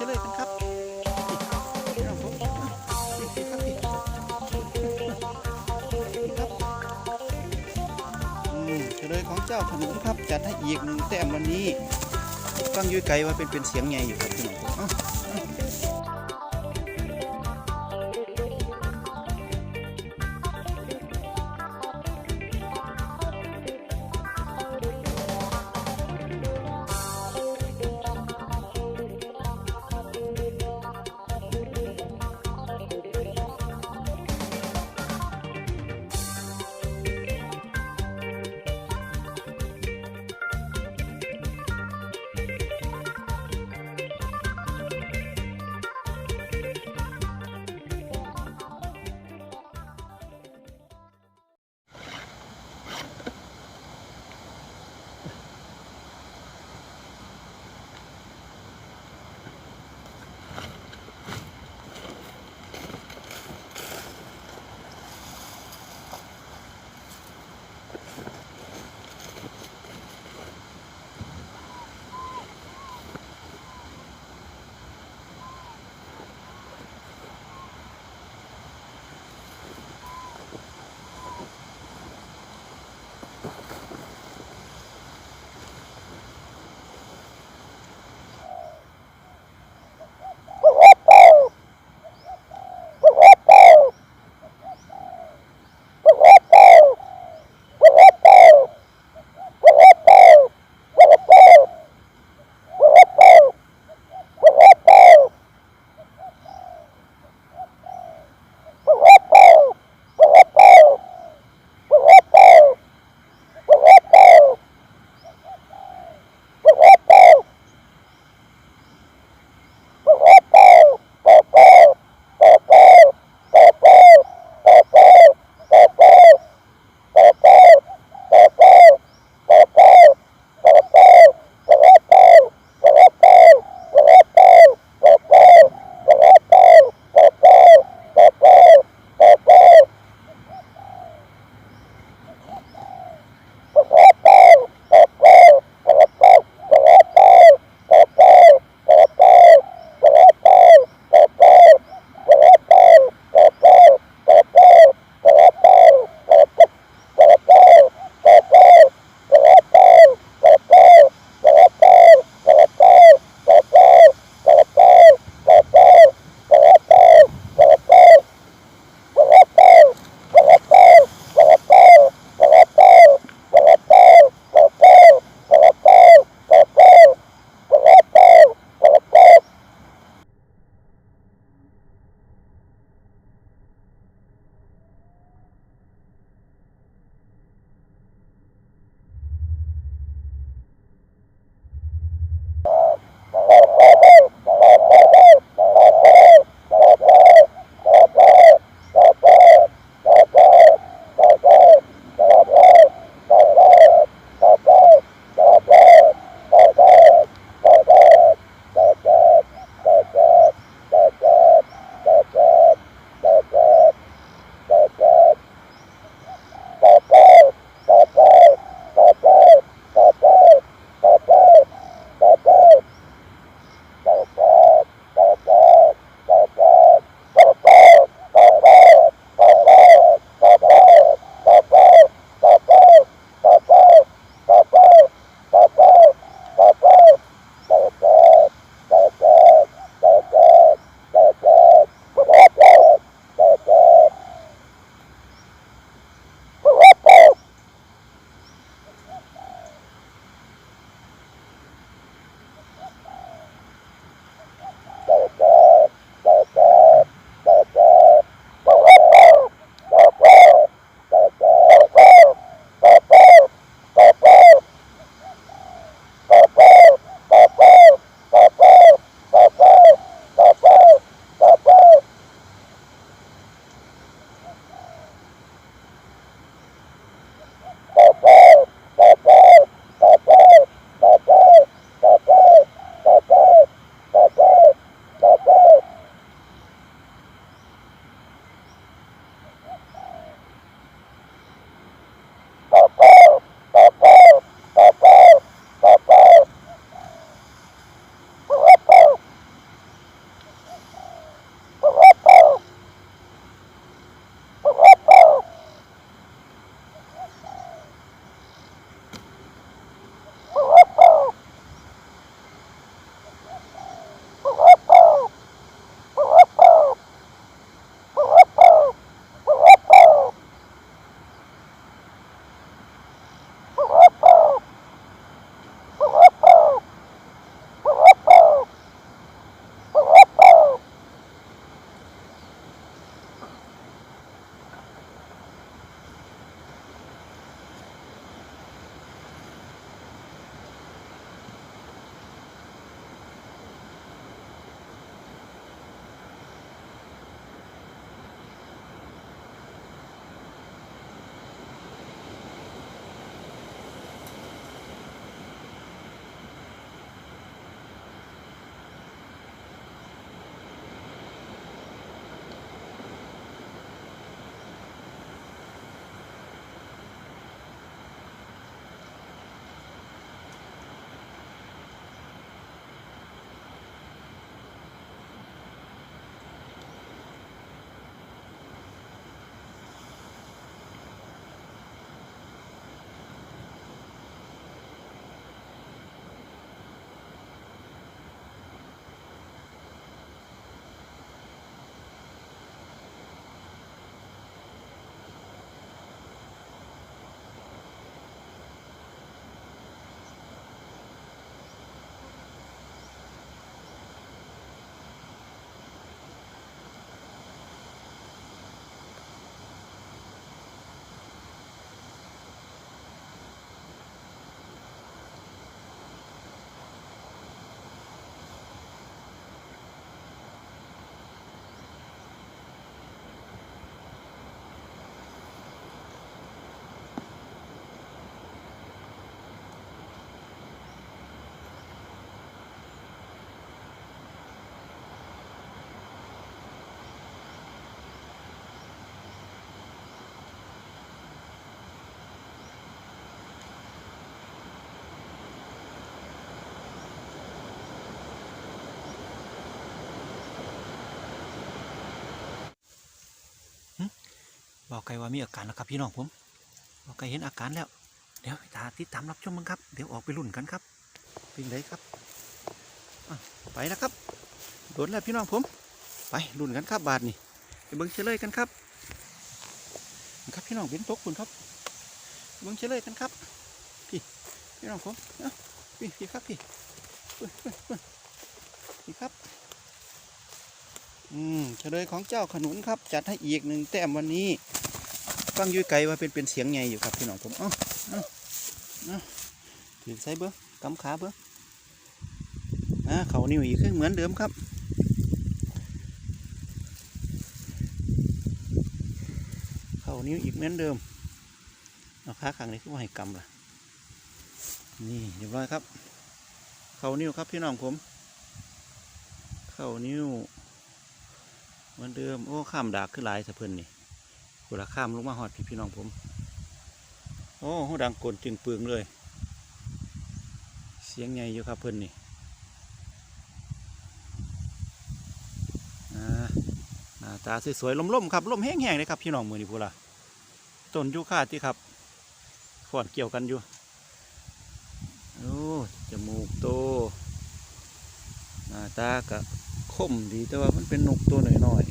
เฉลยกันครับเอาผมนี่สิครับนี่นี่ครับอืมเฉลยของเจ้าขนุนครับ จัดให้อีกหนึ่งแต้มวันนี้ ฟังยุ้ยไกลว่าเป็นเป็นเสียงไงอยู่ครับพี่น้อง บอกไกลว่ามีอาการแล้วครับพี่น้องผมบอกไกลเห็นอาการแล้ว เดี๋ยวตาติดตามรับชมมั้งครับ เดี๋ยวออกไปลุ้นกันครับเป็นไรครับไปแล้วครับโดนแล้วพี่น้องผม ไปลุ้นกันครับบาทนี่ไปเบิ้งเฉลยกันครับ ครับพี่น้องเป็นตกคุณครับ เบิ้งเฉลยกันครับพี่พี่น้องผมพี่พี่ครับพี่พี่ครับ อืมเฉลยของเจ้าขนุนครับ จัดให้อีกหนึ่งแต้มวันนี้ฟังยุ้ยไกลว่าเป็นเป็นเสียงไงอยู่ครับพี่น้องผมเอ้าเอ้าเอ้าถือใส่เบิ้งกำขาเบิ้งอ่าเขานิ้วอีกคือเหมือนเดิมครับเขานิ้วอีกเหมือนเดิมเอาขาข้างนี้คือว่าให้กำล่ะนี่เรียบร้อยครับ เขานิ้วครับพี่น้องผม เขานิ้ว มือนเดิม โอ้ ข้ามดากขึ้นหลายสะเพิ่นนี่กูละข้ามลงมาหอดพี่พี่น้องผม โอ้หูดังกลจึงปึงเลย เสียงใหญ่อยู่ครับเพิ่นนี่าหน้าตาสวยๆล่มๆครับล่มแห้งๆเลยครับพี่น้องมือนี่พูละต้นยูคาที่ครับขอนเกี่ยวกันอยู่ โอ้ จมูกโต หน้าตากะ มดีแต่ว่ามันเป็นนกตัวหน่อย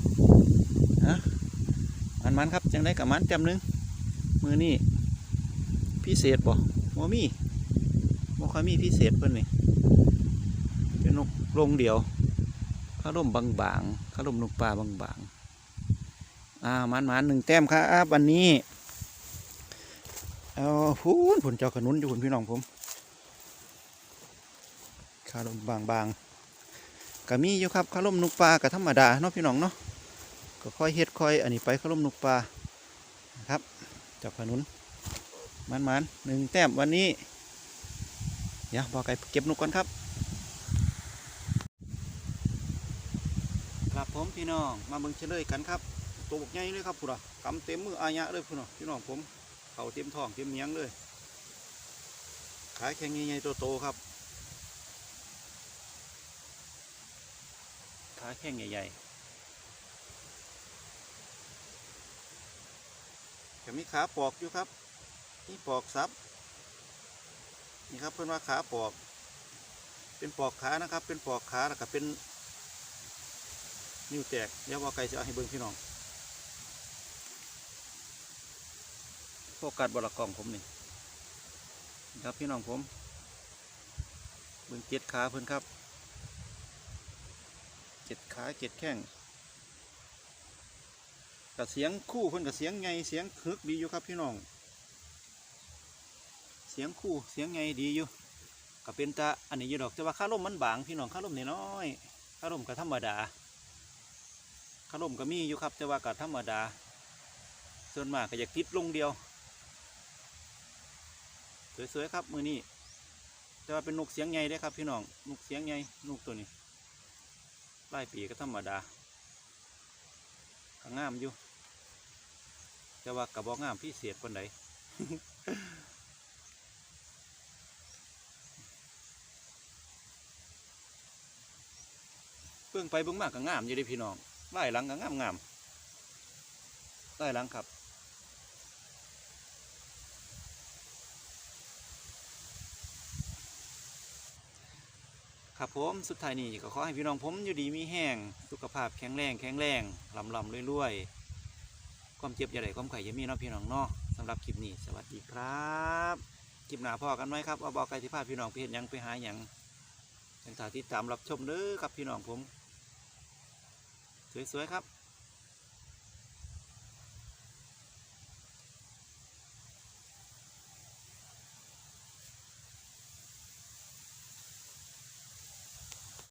ๆนะมันมันครับจังได้กับมันเต็มหนึงมือนี่พิเศษบ่บ่มีบ่ค่อยมีพิเศษเพิ่นนี่เป็นนกลงเดียวข้าร่มบางๆข้าร่มนกปลาบางๆอ่ามันมันหนึ่งแต้มครับวันนี้เอาพูนผลเจ้าขนุนอยู่คุณพี่น้องผมคาลมบางๆ ก็มีอยู่ครับคาลมนุกปลาก็ธรรมดาเนาะพี่น้องเนาะก็ค่อยเฮ็ดค่อยอันนี้ไปคาลมนุกปลานะครับจับขนุนมันมันๆหนึ่งแต้มวันนี้เดี๋ยวบอไก่เก็บนกก่อนครับ ครับผมพี่น้องมาเบิ่งเฉลยกันครับตัวบกใหญ่เลยครับพุ่นอะกำเต็มมืออายะเลยพุ่นอะพี่น้องผมเขาเต็มท้องเต็มเมียงเลยขายแข็งใหญ่ๆโตๆครับ ขา แข้งใหญ่ๆจะมีขาปอกอยู่ครับนี่ปอกซับนี่ครับเพื่อนว่าขาปอก เป็นปอกขานะครับ เป็นปอกขาแล้วก็เป็นนิ้วแตกเดี๋ยวว่าไก่จะเอาให้เบิ้งพี่น้องโฟกัสบอลกล่องผมนี่นี่ครับพี่น้องผมเบิ้งเจ็ดขาเพื่อนครับ จ็ดขาเจ็ดแข้งกับเสียงคู่เพิ่นกับเสียงไงเสียงคึกดีอยู่ครับพี่น้อง เสียงคู่เสียงไงดีอยู่ก็เป็นตาอันนี้อยู่ดอกแต่ว่าข้าร่มมันบางพี่น้องข้าร่มน้อยข้าร่มก็ธรรมดาข้าร่มก็มีอยู่ครับ แต่ว่าก็ธรรมดา ส่วนมากก็อยากติดลงเดียว สวยๆครับมือนี้แต่ว่าเป็นนกเสียงไงได้ครับพี่น้องนกเสียงไงนกตัวนี้ ไล่ปีก็ธรรมดาก็งามอยู่แต่ว่ากระบอกงามพิเศษคนไหนเบื้องไปเบื้องมากก็งามอยู่ดิพี่น้องไล่หลังก็งามงามไล่หลังครับ ครับผมสุดท้ายนี้ก็ขอให้พี่น้องผมอยู่ดีมีแห้งสุขภาพแข็งแรงแข็งแรงลำลำรวยๆความเจ็บอย่าไรความไข่อย่ามีเนาะพี่น้องเนาะสำหรับคลิปนี้สวัสดีครับคลิปหน้าพอกันไหมครับว่าบอกไก่ที่พาพี่น้องไปเห็นยังไปหาอย่างยังถ่ายติตตามรับชมเด้อครับพี่น้องผม สวยๆครับ